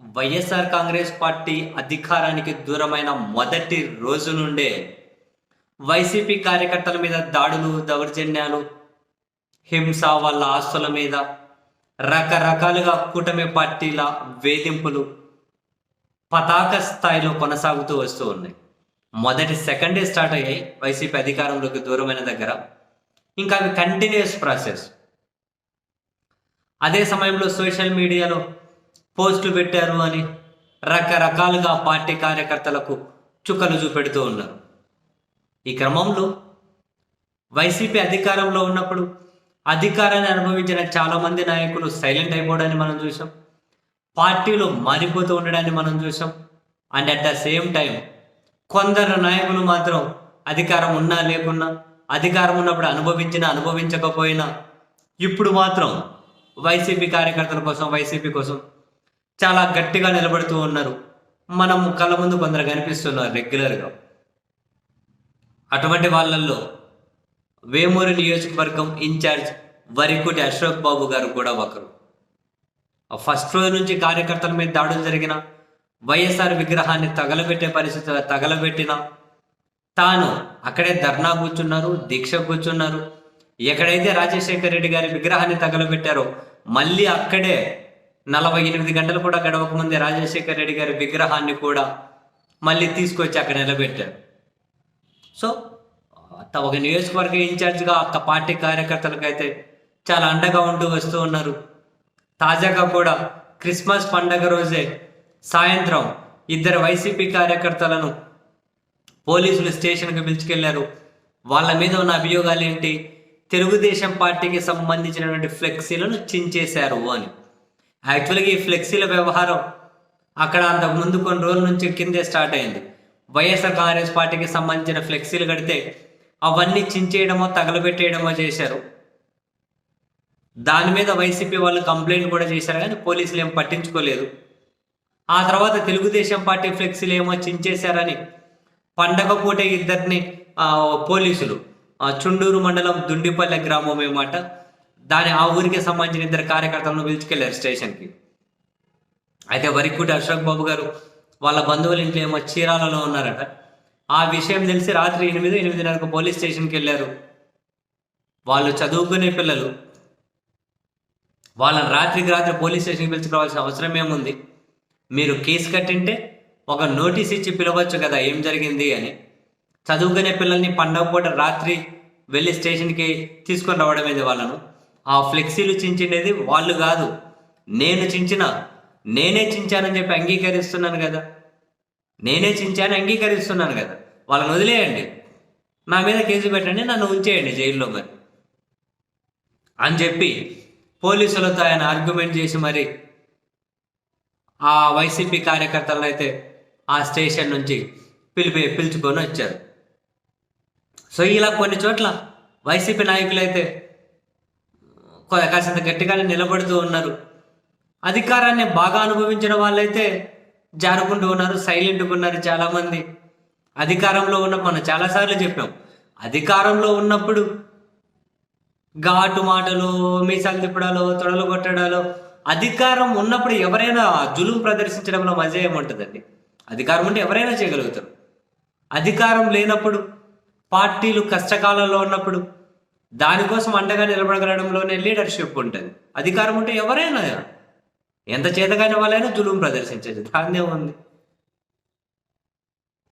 YSR Congress party అధికారానికి దూరమైన మొదటి రోజు నుండే వైసీపీ కార్యకర్తల మీద దాడులు దౌర్జన్యాలు హింస వాళ్ళ ఆస్తుల మీద రకరకాలుగా కూటమి పార్టీల వేధింపులు పతాక స్థాయిలో కొనసాగుతూ వస్తూ ఉన్నాయి. మొదటి సెకండ్ డే స్టార్ట్ అయ్యాయి వైసీపీ అధికారంలోకి దూరమైన దగ్గర. ఇంకా అవి కంటిన్యూస్ ప్రాసెస్ అదే సమయంలో సోషల్ మీడియాలో పోస్టులు పెట్టారు అని రకరకాలుగా పార్టీ కార్యకర్తలకు చుక్కలు చూపెడుతూ ఉన్నారు. ఈ క్రమంలో వైసీపీ అధికారంలో ఉన్నప్పుడు అధికారాన్ని అనుభవించిన చాలామంది నాయకులు సైలెంట్ అయిపోవడాన్ని మనం చూసాం పార్టీలో మారిపోతూ ఉండడాన్ని మనం చూసాం and at the same time కొందరు నాయకులు మాత్రం అధికారం ఉన్నా లేకున్నా అధికారం ఉన్నప్పుడు అనుభవించినా అనుభవించకపోయినా ఇప్పుడు మాత్రం వైసీపీ కార్యకర్తల కోసం వైసీపీ కోసం చాలా గట్టిగా నిలబడుతూ ఉన్నారు. మనం కళ్ళ ముందు కొందరు కనిపిస్తున్నారు రెగ్యులర్గా అటువంటి వాళ్ళల్లో వేమూరి నియోజకవర్గం ఇన్ఛార్జ్ వరికుటి అశోక్ బాబు గారు కూడా ఒకరు. ఫస్ట్ రోజు నుంచి కార్యకర్తల మీద దాడులు జరిగిన వైఎస్ఆర్ విగ్రహాన్ని తగలబెట్టే పరిస్థితి తగలబెట్టిన తాను అక్కడే ధర్నా కూర్చున్నారు దీక్ష కూర్చున్నారు. ఎక్కడైతే రాజశేఖర రెడ్డి గారి విగ్రహాన్ని తగలబెట్టారో మళ్ళీ అక్కడే నలభై ఎనిమిది గంటలు కూడా గడవక ముందే రాజశేఖర్ రెడ్డి గారి విగ్రహాన్ని కూడా మళ్ళీ తీసుకొచ్చి అక్కడ నిలబెట్టారు. సో ఒక నియోజకవర్గ ఇన్ఛార్జ్గా అక్క పార్టీ కార్యకర్తలకైతే చాలా అండగా ఉంటూ వస్తూ ఉన్నారు. తాజాగా కూడా క్రిస్మస్ పండగ రోజే సాయంత్రం ఇద్దరు వైసీపీ కార్యకర్తలను పోలీసులు స్టేషన్కి పిలుచుకెళ్ళారు. వాళ్ళ మీద ఉన్న అభియోగాలు ఏంటి? తెలుగుదేశం పార్టీకి సంబంధించినటువంటి ఫ్లెక్సీలను చించేశారు అని. యాక్చువల్గా ఈ ఫ్లెక్సీల వ్యవహారం అక్కడ అంతకు ముందు కొన్ని రోజుల నుంచి కిందే స్టార్ట్ అయింది. వైఎస్ఆర్ కాంగ్రెస్ పార్టీకి సంబంధించిన ఫ్లెక్సీలు కడితే అవన్నీ చించేయడమో తగలబెట్టేయడమో చేశారు. దాని మీద వైసీపీ వాళ్ళు కంప్లైంట్ కూడా చేశారు కానీ పోలీసులు ఏం పట్టించుకోలేదు. ఆ తర్వాత తెలుగుదేశం పార్టీ ఫ్లెక్సీలు ఏమో చించేశారని పండగ పూట ఇద్దరిని పోలీసులు చుండూరు మండలం దుండిపల్లె గ్రామం ఏమాట దాని ఆ ఊరికి సంబంధించిన ఇద్దరు కార్యకర్తలను పిలుచుకెళ్ళారు స్టేషన్కి. అయితే వరికుటి అశోక్ బాబు గారు వాళ్ళ బంధువుల ఇంట్లో ఏమో చీరాలలో ఉన్నారట. ఆ విషయం తెలిసి రాత్రి ఎనిమిది ఎనిమిదిన్నరకు పోలీస్ స్టేషన్కి వెళ్ళారు. వాళ్ళు చదువుకునే పిల్లలు. వాళ్ళని రాత్రికి రాత్రి పోలీస్ స్టేషన్కి పిలుచుకోవాల్సిన అవసరం ఏముంది? మీరు కేసు కట్టింటే ఒక నోటీస్ ఇచ్చి పిలవచ్చు కదా ఏం జరిగింది అని. చదువుకునే పిల్లల్ని పండగ పూట రాత్రి వెళ్ళి స్టేషన్కి తీసుకొని రావడం ఏంది వాళ్ళను? ఆ ఫ్లెక్సీలు చించినది వాళ్ళు కాదు. నేను చించిన నేనే చించానని చెప్పి అంగీకరిస్తున్నాను కదా. నేనే చించాను అంగీకరిస్తున్నాను కదా. వాళ్ళని వదిలేయండి. నా మీద కేసు పెట్టండి నన్ను ఉంచేయండి జైల్లో మరి. అని చెప్పి పోలీసులతో ఆయన ఆర్గ్యుమెంట్ చేసి మరి ఆ వైసీపీ కార్యకర్తలను అయితే ఆ స్టేషన్ నుంచి పిలిపి పిలుచుకొని వచ్చారు. సో ఇలా కొన్ని చోట్ల వైసీపీ నాయకులు అయితే కాసింత గట్టిగానే నిలబడుతూ ఉన్నారు. అధికారాన్ని బాగా అనుభవించిన వాళ్ళైతే జారుకుంటూ ఉన్నారు సైలెంట్గా ఉన్నారు చాలామంది. అధికారంలో ఉన్న మనం చాలాసార్లు చెప్పాం. అధికారంలో ఉన్నప్పుడు ఘాటు మాటలు మీసాలు తిప్పడాలో తొడలు కొట్టడాలో అధికారం ఉన్నప్పుడు ఎవరైనా జులుగు ప్రదర్శించడంలో మజా ఏముంటుందండి అధికారం ఉంటే ఎవరైనా చేయగలుగుతారు. అధికారం లేనప్పుడు పార్టీలు కష్టకాలంలో ఉన్నప్పుడు దానికోసం అండగా నిలబడగలడంలోనే లీడర్షిప్ ఉంటుంది. అధికారం ఉంటే ఎవరైనా ఎంత చేతగాని వాళ్ళైనా జులుం ప్రదర్శించచ్చు దాన్నే ఉంది.